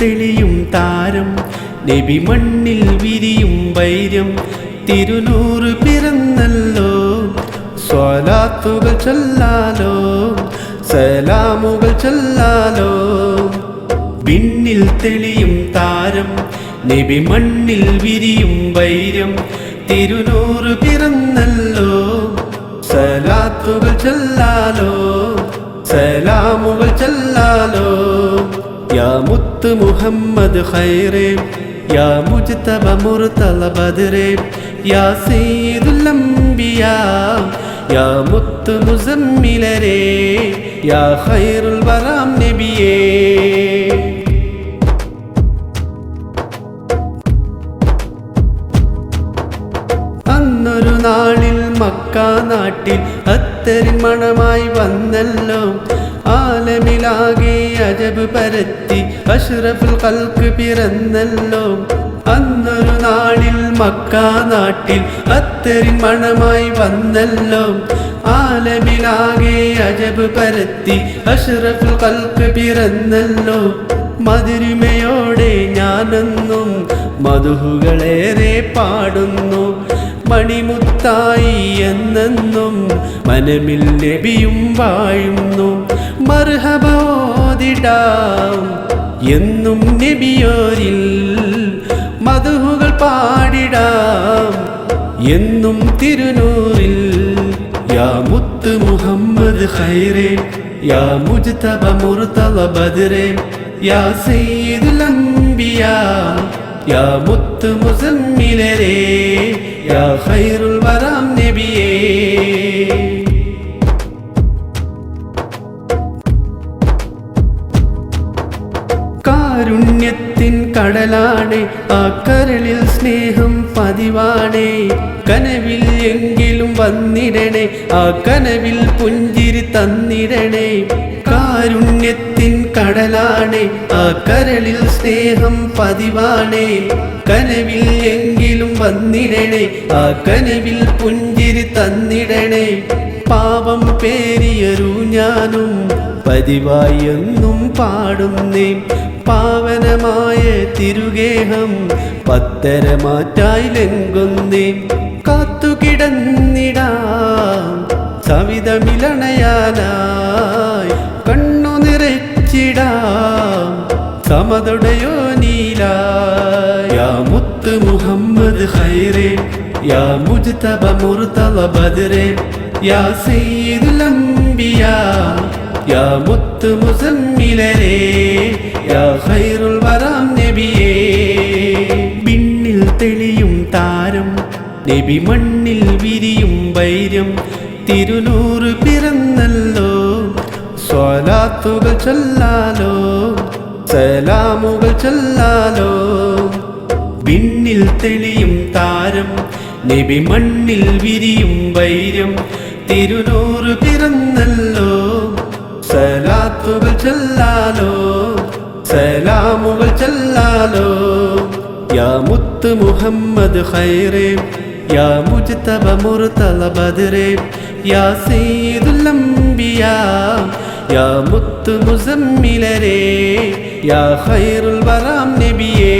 തെളിയും താരം. നബി മണ്ണിൽ വിരിയും വൈര്യം തിരുനൂറ് പിറന്നല്ലോ. സ്വലാത്തുകൾ ചൊല്ലാലോ. സലാമുകൾ ചൊല്ലാലോ. വിണ്ണിൽ തെളിയും താരം. നബി മണ്ണിൽ വിരിയും വൈര്യം തിരുനൂറ് പിറന്നല്ലോ. യാ മുത്ത് മുഹമ്മദ് ഖൈറേ യാ മുജ്തബ മുർതല ബദറേ യാ സയ്യിദുൽ അംബിയാ യാ മുത്ത് മുസമ്മിലരേ യാ ഖൈറുൽ വറാം നബിയേ. അന്നൊരു നാളിൽ മക്ക നാട്ടിൽ അത്തരി മണമായി വന്നല്ലോ ആലമിലാകെ അജബ് പരത്തി അഷ്റഫുൽ കൽക്ക് പിറന്നല്ലോ. അന്നൊരു നാളിൽ മക്ക നാട്ടിൽ അത്തരി മണമായി വന്നല്ലോ. ആലമിലാകെ അജബ് പരത്തി അഷ്റഫുൽ കൽക്ക് പിറന്നല്ലോ. മധുരിമയോടെ ഞാനെന്നും മധുഹുകളേറെ പാടുന്നു. മണിമുത്തായി എന്നെന്നും മനമിൽ ലഭിയും വാഴുന്നു. മർഹബോദിടാം എന്നും നബിയോരിൽ മധുഹുകൾ പാടിടാം. എന്നും തിരുനൂറിൽ യാ മുത്ത് മുഹമ്മദ് ഖൈറേ യാ മുജ്തബ മുർതല ബദറേ യാ സയ്യിദുൽ അംബിയാ യാ മുത്ത് മുസമ്മിലരേ യാ ഖൈറുൽ വറാം കാരുണ്യത്തിൻ കടലാണേ ആ കരളിൽ സ്നേഹം പതിവാണ്. കനവിൽ എങ്കിലും വന്നിടണേ ആ കനവിൽ പുഞ്ചിരി തന്നിടണേ. കാരുണ്യത്തിൻ കടലാണേ ആ കരളിൽ സ്നേഹം പതിവാണ്. കനവിൽ എങ്കിലും വന്നിടണേ ആ കനവിൽ പുഞ്ചിരി തന്നിടണേ. പാപം പേരിയരു ഞാനും പതിവായി എന്നും പാടുന്നേ പാവനമായ തിരുഗേഹം പത്തരമാറ്റായി ലംഘുന്നേ. കാത്തുകിടന്നിടാം സവിതമിലണയാനായി കണ്ണു നിറച്ചിടാം സമതുടയോ നീല യാ മുത്ത് മുഹമ്മദ് ഹൈറേ യാ മുജ്തബ മുർതല ബദ്രേ യാ സയ്യിദുൽ അംബിയാ യാ മുത്ത് മുസമ്മിലരേ. യാ ഖൈറുൽ നബിയേ. തെളിയും താരം നബി മണ്ണിൽ വിരിയും വൈര്യം തിരുനൂറ് പിറന്നല്ലോ സ്വലാത്തുകൾ ചൊല്ലാലോ സലാമുകൾ ചൊല്ലാലോ. വിണ്ണിൽ തെളിയും താരം നബി മണ്ണിൽ വിരിയും വൈര്യം തിരുനൂറ് പിറന്നല്ലോ സലാത്തുകൾ ചൊല്ലാലോ. സലാമുകൾ ചെല്ലാലോ? യാ മുത്ത് മുഹമ്മദ് ഖൈറേ യാ മുജ്തബ മുർതല ബദറേ യാ സയ്യിദുൽ അംബിയാ യാ മുത്ത് മുസമ്മിലരേ യാ ഖൈറുൽ വറാം നബിയേ.